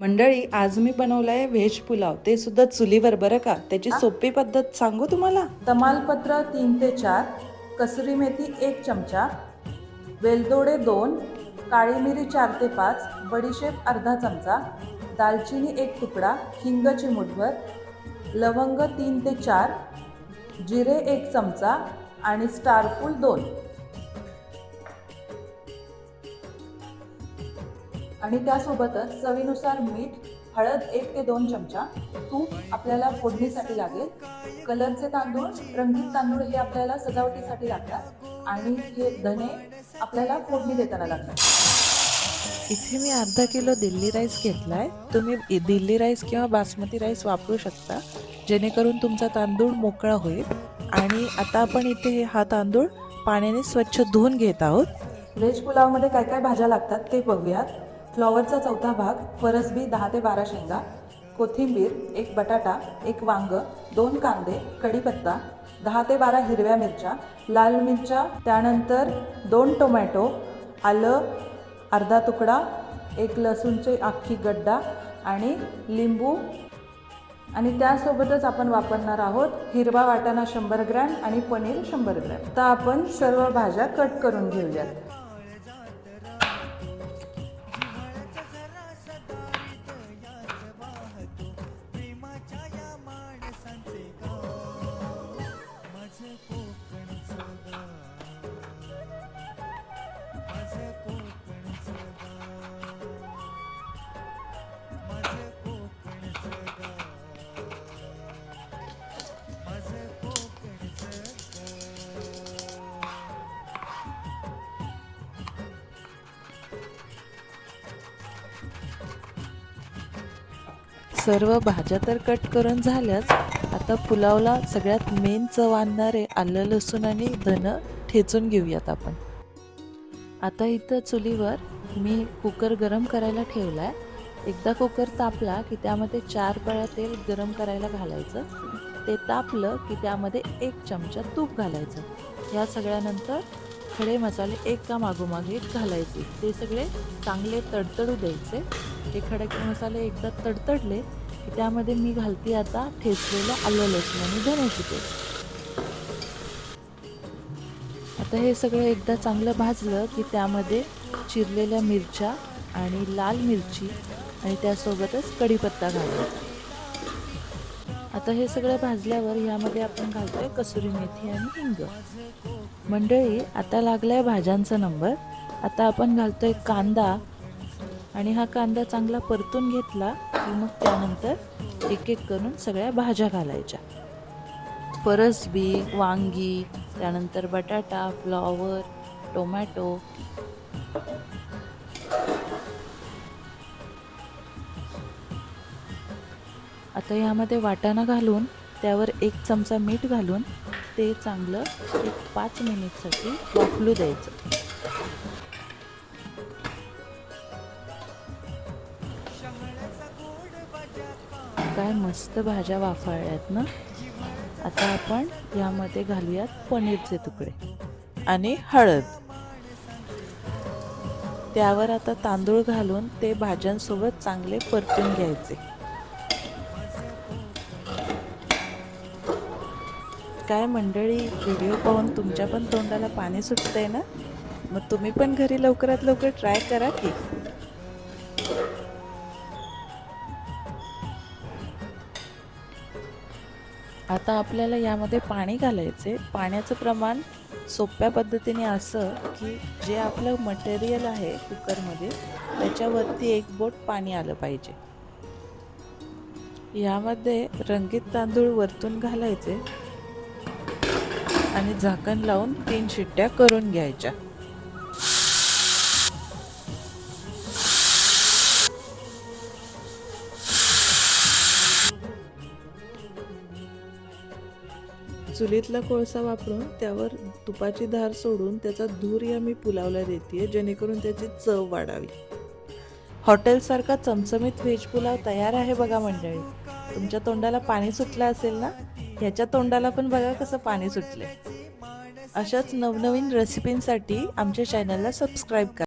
मंडळी आज मी बनवलाय व्हेज पुलाव. ते सुद्धा चुलीवर बरं का? त्याची सोपी पद्धत सांगू तुम्हाला? तमालपत्र तीन ते चार कसुरी मेथी एक चमचा वेलदोडे दोन काळी मिरी चार ते पाच बडीशेप अर्धा चमचा दालचिनी एक तुकडा हिंग चिमूटभर लवंग तीन ते चार जिरे एक चमचा आणि स्टारफूल दोन. आणि त्यासोबतच चवीनुसार मीठ हळद एक ते दोन चमचा तूप आपल्याला फोडणीसाठी लागेल. कलरचे तांदूळ रंगीत तांदूळ हे आपल्याला सजावटीसाठी लागतात. आणि हे धने आपल्याला फोडणी देताना लागतात. इथे मी अर्धा किलो दिल्ली राईस घेतलाय. तुम्ही इ- दिल्ली राईस किंवा बासमती राईस वापरू शकता. जेणेकरून तुमचा तांदूळ मोकळा होईल. आणि आता आपण इथे हा तांदूळ पाण्याने स्वच्छ धुवून घेत आहोत. व्हेज पुलावमध्ये काय काय भाज्या लागतात ते बघूयात. फ्लॉवरचा चौथा भाग फरसबी दहा ते बारा शेंगा कोथिंबीर एक बटाटा एक वांग दोन कांदे कढीपत्ता दहा ते बारा हिरव्या मिरच्या लाल मिरच्या त्यानंतर दोन टोमॅटो आलं अर्धा तुकडा एक लसूणचे अख्खी गड्डा आणि लिंबू. आणि त्यासोबतच आपण वापरणार आहोत हिरवा वाटाणा शंभर ग्रॅम आणि पनीर शंभर ग्रॅम. तर आपण सर्व भाज्या कट करून घेऊयात. सर्व भाज्या तर कट करून झाल्याच. आता पुलावला सगळ्यात मेन चव आणणारे आलं लसूण आणि धनं ठेचून घेऊयात आपण. आता इथं चुलीवर मी कुकर गरम करायला ठेवला आहे एकदा कुकर तापला की त्यामध्ये चार पळ्या तेल गरम करायला घालायचं. ते तापलं की त्यामध्ये एक चमचा तूप घालायचं. या सगळ्यानंतर खडे मसाले एक का मागोमाग एक घालायचे. ते सगळे चांगले तडतडू द्यायचे. ते खडे मसाले एकदा तडतडले की त्यामध्ये मी घालते आता ठेचलेलं आलं लसूण आणि धण्याची पेस्ट आता हे सगळं एकदा चांगलं भाजलं की त्यामध्ये चिरलेल्या मिरच्या आणि लाल मिरची आणि त्यासोबतच कढीपत्ता घालायचा. आता हे सगळं भाजल्यावर यामध्ये आपण घालतोय कसुरी मेथी आणि हिंग. मंडळी आता लागलाय भाज्यांचा नंबर आता आपण घालतोय कांदा आणि हा कांदा चांगला परतून घेतला की मग त्यानंतर एक एक करून सगळ्या भाज्या घालायच्या. परसबी वांगी त्यानंतर बटाटा फ्लॉवर टोमॅटो. आता यामध्ये वाटाणा घालून त्यावर एक चमचा मीठ घालून ते चांगलं एक पाच मिनिटसाठी वाफलू द्यायचं. काय मस्त भाज्या वाफाळल्यात ना? आता आपण यामध्ये घालूयात पनीरचे तुकडे आणि हळद. त्यावर आता तांदूळ घालून ते भाज्यांसोबत चांगले परतून घ्यायचे. काय मंडळी व्हिडिओ पाहून तुमच्या पण तोंडाला पाणी सुटतंय ना? मग तुम्ही पण घरी लवकरात लवकर ट्राय करा की. आता आपल्याला यामध्ये पाणी घालायचे पाण्याचं प्रमाण सोप्या पद्धतीने असं की जे आपलं मटेरियल आहे कुकरमध्ये त्याच्यावरती एक बोट पाणी आलं पाहिजे. यामध्ये रंगीत तांदूळ वरतून घालायचे. आणि झाकण लावून तीन शिट्ट्या करून घ्यायच्या. चुलीतला कोळसा वापरून त्यावर तुपाची धार सोडून त्याचा धूर या मी पुलावला देते जेणेकरून त्याची चव वाढावी. हॉटेलसारखा चमचमीत व्हेज पुलाव तयार आहे बघा मंडळी. तुमच्या तोंडाला पाणी सुटलं असेल ना? ह्याच्या तोंडाला पण बघा कसं पाणी सुटले अशाच नवनवीन रेसिपींसाठी आमच्या चॅनलला सबस्क्राईब करा.